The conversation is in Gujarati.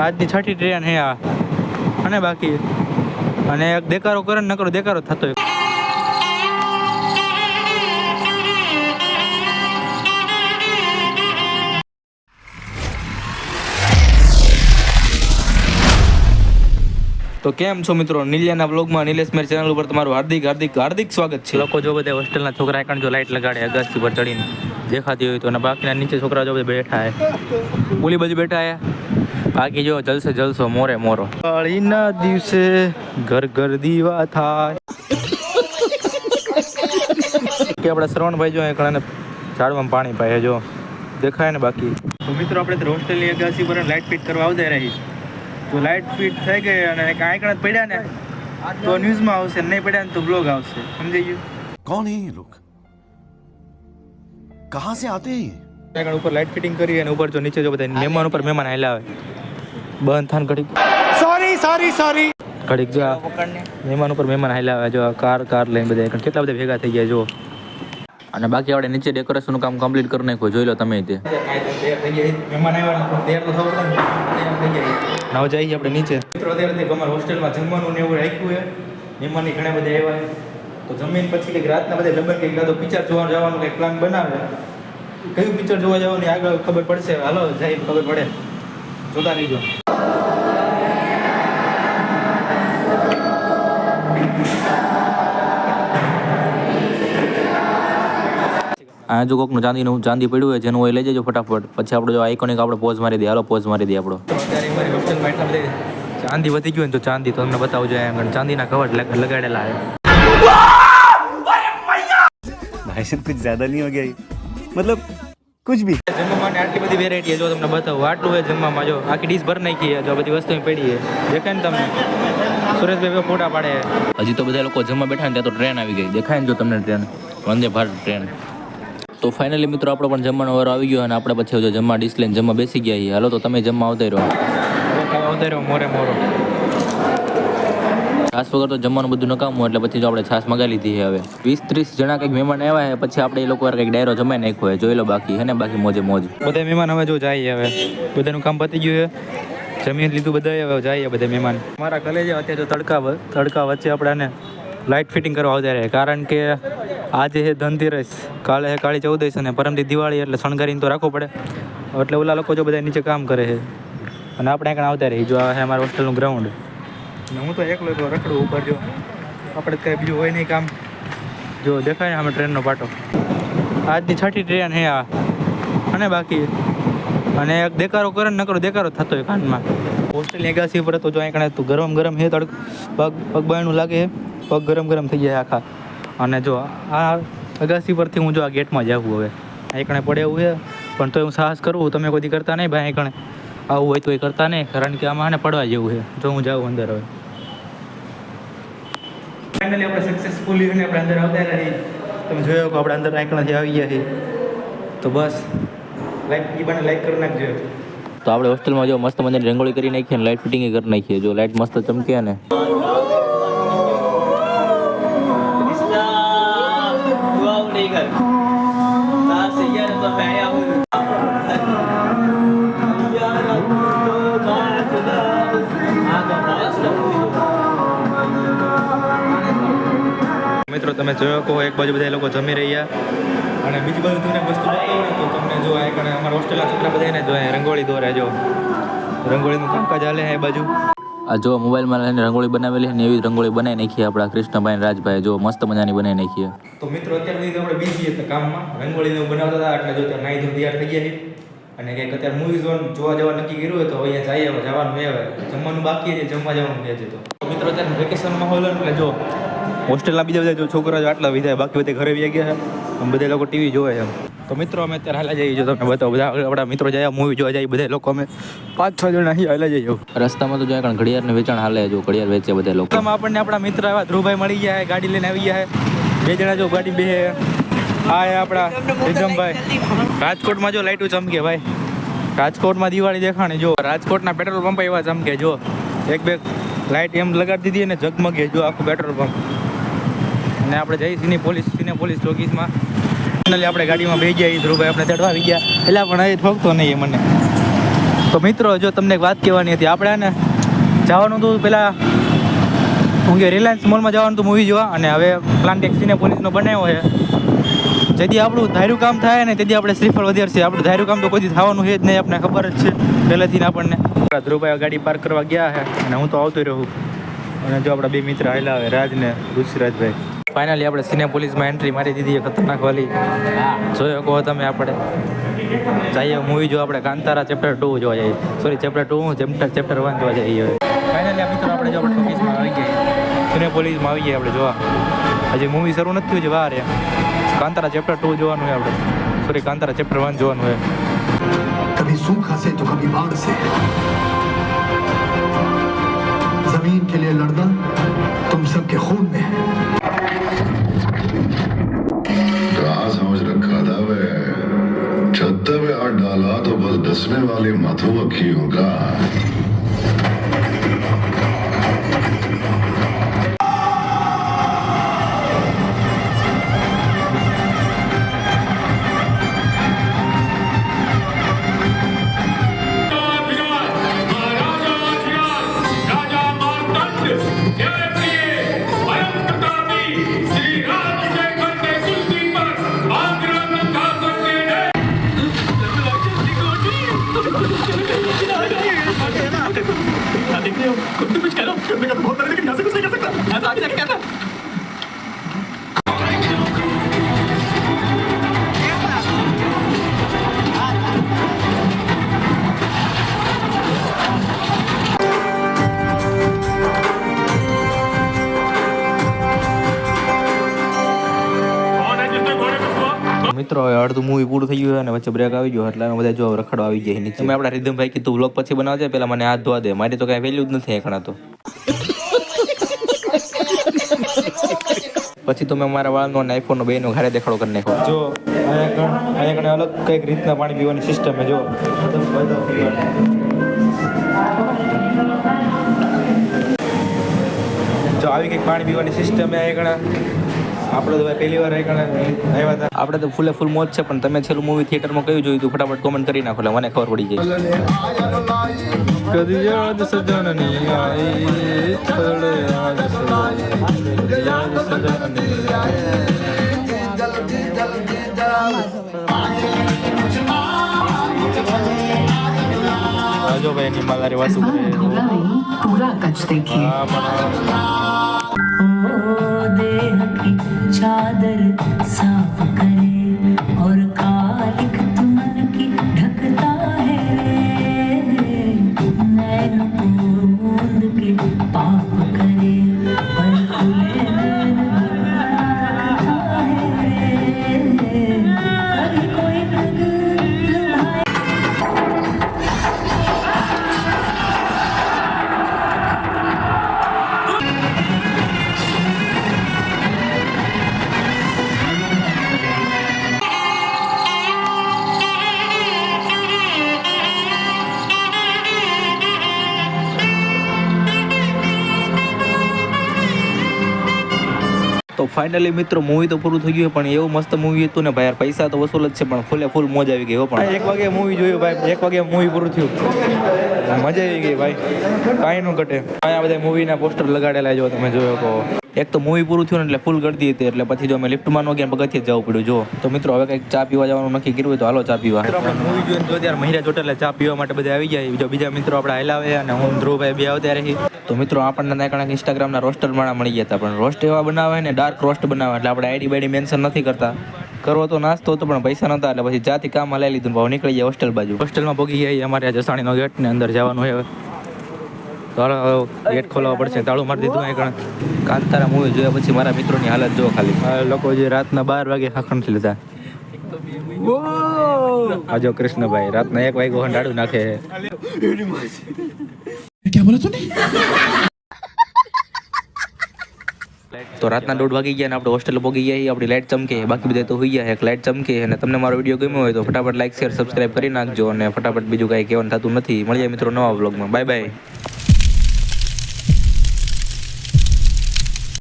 આજની છઠ્ઠી ટ્રેન હે આ. અને બાકી અને એક દેકારો કરે નકરો દેકારો થતો તો કેમ છો મિત્રો? નિલિયાના બ્લોગમાં નિલેશ મેર ચેનલ ઉપર તમારું હાર્દિક હાર્દિક હાર્દિક સ્વાગત છે. લોકો જો બધા હોસ્ટેલના છોકરા એકણ જો લાઇટ લગાડે, અગાસી ઉપર ચડીને દેખાતી હોય તો. અને બાકીના નીચે છોકરા જો બધા બેઠા હે. ઓલી બાજુ બેઠા હે. બાકી જો જલસે જલસો મોરે મોરો. કાળીના દિવસે ઘર ઘર દીવા થાય. કે આપણે શ્રવણભાઈ જો ઘણાને ઝાડવામાં પાણી પાય જો દેખાય ને બાકી. તો મિત્રો આપણે તો હોસ્ટેલની અગાસી પર લાઇટ ફિટ કરવા આવતા રહી તો લાઇટ ફિટ થઈ ગઈ અને આંકડા પડ્યા ને તો ન્યૂઝમાં આવશે નહીં પડ્યા ને તો બ્લોગ આવશે. સમજી ગયું? કોણ હે લોક કહાં સે આતે હૈ ઉપર લાઇટ ફિટિંગ કરી અને ઉપર જો નીચે જો બધા મહેમાન ઉપર મહેમાન આવેલા આવે બંધ થાન ઘડીક. સોરી સોરી સોરી ઘડીક જો મહેમાન ઉપર મહેમાન હાલ્યા આવ્યા. જો કાર કાર લઈને બધા કેટલા બધા ભેગા થઈ ગયા જો અને બાકી આપણે નીચે ડેકોરેશન કામ કમ્પ્લીટ કરી નાખ્યું. જોઈ લો તમે તે. નવ જઈએ આપણે નીચે. મિત્રો અત્યારે અમારા હોસ્ટેલમાં જમવાનું ને એવું રાખ્યું છે. મહેમાની ઘણા બધા આવ્યા તો જમીન પછી કંઈક રાતના બધા લગ્ન કંઈક કાં તો પિક્ચર જોવા જવાનું કંઈક પ્લાન બનાવે. કયું પિક્ચર જોવા જવાની આગળ ખબર પડશે. હાલો જાય ખબર પડે. જોતા રહીજો. આ જો કોકનું ચાંદીનું ચાંદી પડ્યું હોય જેનું હોય લઈ જજો ફટાફટ. પછી આપણે જો આઇકોનિક આપણે પોઝ મારી દઈએ હાલો પોઝ મારી દઈએ આપણો. ચાંદી વધી ગયું ને તો ચાંદી તો તમને બતાવજો એમ. ચાંદીના કવર લગાડેલા છે. ભાઈ સાહેબ કુછ જ્યાદા નહીં હો ગયા મતલબ કુછ ભી. જમવામાં આટલી બધી વેરાયટી જો તમને બતાવું. આટલું હોય જમવામાં જો આખી ડીશ ભર નાખી જો બધી વસ્તુ પડી છે. દેખાય ને તમને? સુરેશભાઈ ફોટા પાડે. હજી તો બધા લોકો જમવા બેઠા ને ત્યાં તો ટ્રેન આવી ગઈ. દેખાય ને જો તમને ટ્રેન વંદે ભારત ટ્રેન તો ફાઇનલી મિત્રો આપણો પણ જમવાનો વારો આવી ગયો અને આપણે પછી જો જમવા ડીશ લઈને જમવા બેસી ગયા છીએ. હાલો તો તમે જમવા આવતા રહ્યો મોરે મોરો. છાસ વગર તો જમવાનું બધું નકામું એટલે પછી જો આપણે છાસ મગાવી લીધી છે હવે. વીસ ત્રીસ જણા કંઈક મહેમાન આવ્યા છે પછી આપણે એ લોકો વાર કંઈક ડાયરો જમાઈ નાખ્યો હોય જોઈ લો બાકી હે ને? બાકી મોજે મોજ. બધા મહેમાન હવે જો જાય હવે. બધાનું કામ પતી ગયું છે. જમીન લીધું બધા હવે જાય બધા મહેમાન. મારા કલેજે અત્યારે જો તડકા તડકા વચ્ચે આપણે લાઇટ ફિટિંગ કરવા આવતા રહે કારણ કે આજે હે ધનતેરસ કાલે હે કાળી ચૌદશ અને પરમથી દિવાળી એટલે શણગારીને તો રાખવું પડે. એટલે ઓલા લોકો જો બધા નીચે કામ કરે છે અને આપણે આગળ આવતા રહી જો આ હે અમારા હોસ્ટેલનું ગ્રાઉન્ડ અને હું તો એકલો તો રખડું ઉપર જો. આપણે કંઈ બીજું હોય નહીં કામ. જો દેખાય અમે ટ્રેનનો પાટો. આજની છઠ્ઠી ટ્રેન હે આ. અને બાકી અને એક દેકારો કરે ને નકરો દેકારો થતો હોય કાનમાં. હોસ્ટેલની એગાસી પર તો જો અહીં તું ગરમ ગરમ હે તડક. પગ પગ બાયણું લાગે પગ ગરમ ગરમ થઈ જાય આખા. અને જો આ અગાસી પરથી હું જો આ ગેટમાં જાઉં હવે. અહીં કણે પડે એવું છે, પણ તો હું સાહસ કરું, તમે કોઈ કરતા નહીં ભાઈ, અહીં કણે આવું હોય તો એ કરતા નહીં, કારણ કે આમાં પડવા જેવું છે. જો હું જાઉં અંદર હવે. ફાઇનલી આપણે સક્સેસફુલી અને આપણે અંદર આવતા રહી તમે જોયો કે આપણે અંદર આંકણાથી આવી ગયા છીએ તો બસ લાઈક એ બને લાઈક કરી નાખજો. તો આપણે હોસ્ટેલમાં જો મસ્ત મજાની રંગોળી કરી નાખીએ અને લાઇટ ફિટિંગ કરી નાખીએ જો લાઇટ મસ્ત ચમકે ને. તમે જોયો કહો એક બાજુ બધા લોકો જમી રહ્યા. અને બીજી બાજુ તમને વસ્તુ બતાવું તો તમને જો આ કણે અમારા હોસ્ટેલના છોકરા બધાને જો રંગોળી દોરે જો. રંગોળીનું કામકાજ હાલે એ બાજુ. આ જો મોબાઈલમાં લઈને રંગોળી બનાવેલી ને એવી રંગોળી બનાવી નાખીએ આપણા કૃષ્ણભાઈ રાજભાઈ. જો મસ્ત મજાની બનાવી નાખીએ તો મિત્રો અત્યારે સુધી આપણે બીજી હતા કામમાં. રંગોળીનું બનાવતા હતા એટલે જો ત્યાં નાઈ ધોઈ તૈયાર થઈ ગયા અને કંઈક અત્યારે મૂવી ઝોન જોવા જવા નક્કી કર્યું હોય તો અહીંયા જઈએ જવાનું એ જમવાનું બાકી છે જમવા જવાનું કહે છે તો. મિત્રો અત્યારે વેકેશન હોલ એટલે જો હોસ્ટેલના બીજા બધા જો છોકરા જો આટલા વિધાય બાકી બધા ઘરે વ્યા ગયા છે બધા લોકો ટીવી જોવે છે. તો મિત્રો અમે અત્યારે હાલા જઈએ જો તમે બતાવો બધા આપણા મિત્રો જાય મૂવી જોવા જાય બધા લોકો અમે પાંચ છ જણા અહીં હાલા જઈએ. રસ્તામાં તો જાય કારણ ઘડિયાળને વેચાણ હાલે જો ઘડિયાળ વેચે બધા લોકો. આપણને આપણા મિત્ર એવા ધ્રુવભાઈ મળી ગયા છે ગાડી લઈને આવી ગયા છે. બે જણા જો ગાડી બે આ એ આપણા વિક્રમભાઈ. રાજકોટમાં જો લાઈટો ચમકે ભાઈ. રાજકોટમાં દિવાળી દેખાણી જો. રાજકોટના પેટ્રોલ પંપ એવા ચમકે જો. એક બે લાઈટ એમ લગાડી દીધી અને ઝગમગે જો આખું પેટ્રોલ પંપ. અને આપણે જઈ સિને પોલીસ સિને પોલીસ ચોકીસમાં. ફાઇનલી આપણે ગાડીમાં બેસી ગયા ધ્રુવભાઈ આપણે ચડવા આવી ગયા. એટલે પણ એ ઠોકતો નહીં મને. તો મિત્રો, જો તમને એક વાત કહેવાની હતી, આપણે ને જવાનું હતું પહેલાં હું કે રિલાયન્સ મોલમાં જવાનું હતું મૂવી જોવા, અને હવે પ્લાન ટેક સિને પોલીસનો બનાવ્યો છે. જેથી આપણું ધાર્યું કામ થાય ને તેથી આપણે શ્રીફળ વધારશે. આપણું ધાર્યું કામ તો કોઈ થવાનું છે જ નહીં આપણને ખબર જ છે પહેલેથી આપણને. ધ્રુવભાઈ ગાડી પાર્ક કરવા ગયા છે, અને હું તો આવતો રહું. અને જો આપણા બે મિત્ર આવેલા આવે રાજ ને ઋષિરાજભાઈ. ફાઇનલી આપણે સિનેપોલિસમાં એન્ટ્રી મારી દીધી છે ખતરનાક વાલી જોયો કહો તમે આપણે જઈએ મૂવી જો આપણે કાંતારા ચેપ્ટર ટુ જોવા જઈએ sorry chapter two chapter chapter one જોવા જઈએ ફાઇનલી મિત્રો આપણે જો આપણે ટોકીસમાં આવી ગયા સિનેપોલિસમાં આવી ગયા આપણે જોવા હજી મૂવી શરૂ નથી થયું છે વાર કાંતારા ચેપ્ટર ટુ જોવાનું છે આપણે સોરી કાંતારા ચેપ્ટર વન જોવાનું છે કભી સૂખા સે તો કભી બાઢ સે જમીન કે લિયે લડના તુમ સબકે ખૂન મેં હૈ तो बस डसने वाली मधुमक्खियों का રાજા મિત્રો હવે અડધું મૂવી પૂરું થઈ ગયું અને વચ્ચે બ્રેક આવી ગયો એટલે અમે બધા જો રખડવા આવી ગયા નીચે. મેં આપણા રીધમભાઈ કીધું વ્લોગ પછી બનાવજે પેલા મને હાથ ધોવા દે. મારી તો કાંઈ વેલ્યુ જ નથી એકણા તો. પછી તો મેં મારા વાળનો અને આઈફોનનો બેનો ઘરે દેખાડો કરી નાખ્યો. જો અહીંયા કણ અહીંયા કણે અલગ કંઈક રીતના પાણી પીવાની સિસ્ટમ છે જો. જો આવી કંઈક પાણી પીવાની સિસ્ટમ અહીંયા કણે. આપણે તો ભાઈ પહેલી વાર આવ્યા હતા આપણે તો ફૂલે ફૂલ મોજ છે પણ તમે છેલ્લું મૂવી થિયેટરમાં કયું જોયું હતું? ફટાફટ કોમેન્ટ કરી નાખો એટલે મને ખબર પડી જાય. કદી યાદ સજનની ભાઈ ની માલારી વાસુ પૂરા કચ દેખી. દેહ चादर साफ कर ફાઇનલી મિત્રો મૂવી તો પૂરું થઈ ગયું પણ એવું મસ્ત મૂવી હતું ને, ભાઈ, યાર, પૈસા તો વસૂલ જ છે, પણ ફૂલે ફૂલ મોજ આવી ગઈ પણ. એક વાગે મૂવી જોયું, ભાઈ, એક વાગે મૂવી પૂરું થયું. મજા આવી ગઈ, ભાઈ. કાંઈ નું ઘટે. અહીંયા બધા મૂવીના પોસ્ટર લગાડેલા જો તમે જોયો કહો એક તો મૂવી પૂરું થયું ને એટલે ફૂલ ગળતી હતી એટલે પછી જો અમે લિફ્ટમાં નો ગયા પગથિયે જવું પડ્યું. જો તો મિત્રો હવે કંઈક ચા પીવા જવાનું નક્કી કર્યું તો હાલો ચા પીવા. આપણે મૂવી જોઈને જો ત્યારે મહિરા ચોટેલે ચા પીવા માટે બધા આવી જાય જો બીજા મિત્રો આપણે હલાવે અને હું ધ્રુવભાઈ બે આવતા રહી. તો મિત્રો આપણને ત્યાં કણક ઇન્સ્ટાગ્રામના રોસ્ટર માણા મળી ગયા હતા પણ રોસ્ટ એવા બનાવે ને ડાર્ક રોસ્ટ બનાવે એટલે આપણે આઈડી બાઈડી મેન્શન નથી કરતા. કરવો તો નાસ્તો હતો પણ પૈસા નતા એટલે પછી જાતે કામ હલાવી લીધું ભાવ નીકળી ગયા હોસ્ટેલ બાજુ. હોસ્ટેલમાં ભોગી ગયા અમારે જસાણીનો ગેટ ને અંદર જવાનું છે ગેટ ખોલવા પડશે. તાળું મારી દીધું એ કણ. કાંતારા મૂવી જોયા પછી મારા મિત્રોની હાલત જો ખાલી. લોકો જે રાતના બાર વાગે હાખણથી લીધા આજો કૃષ્ણભાઈ રાતના એક વાગે હંડાડું નાખે તો રાતના દોઢ વાગી ગયા ને આપણે હોસ્ટેલ પહોંચી ગયા આપણી લાઇટ ચમકે બાકી બધા તો હોઈ ગયા એક લાઇટ ચમકે અને તમને મારો વીડિયો ગમ્યો હોય તો ફટાફટ લાઇક શેર સબસ્ક્રાઇબ કરી નાખજો અને ફટાફટ બીજું કાંઈ કહેવાનું થતું નથી. મળીએ મિત્રો નવા બ્લોગમાં બાય બાય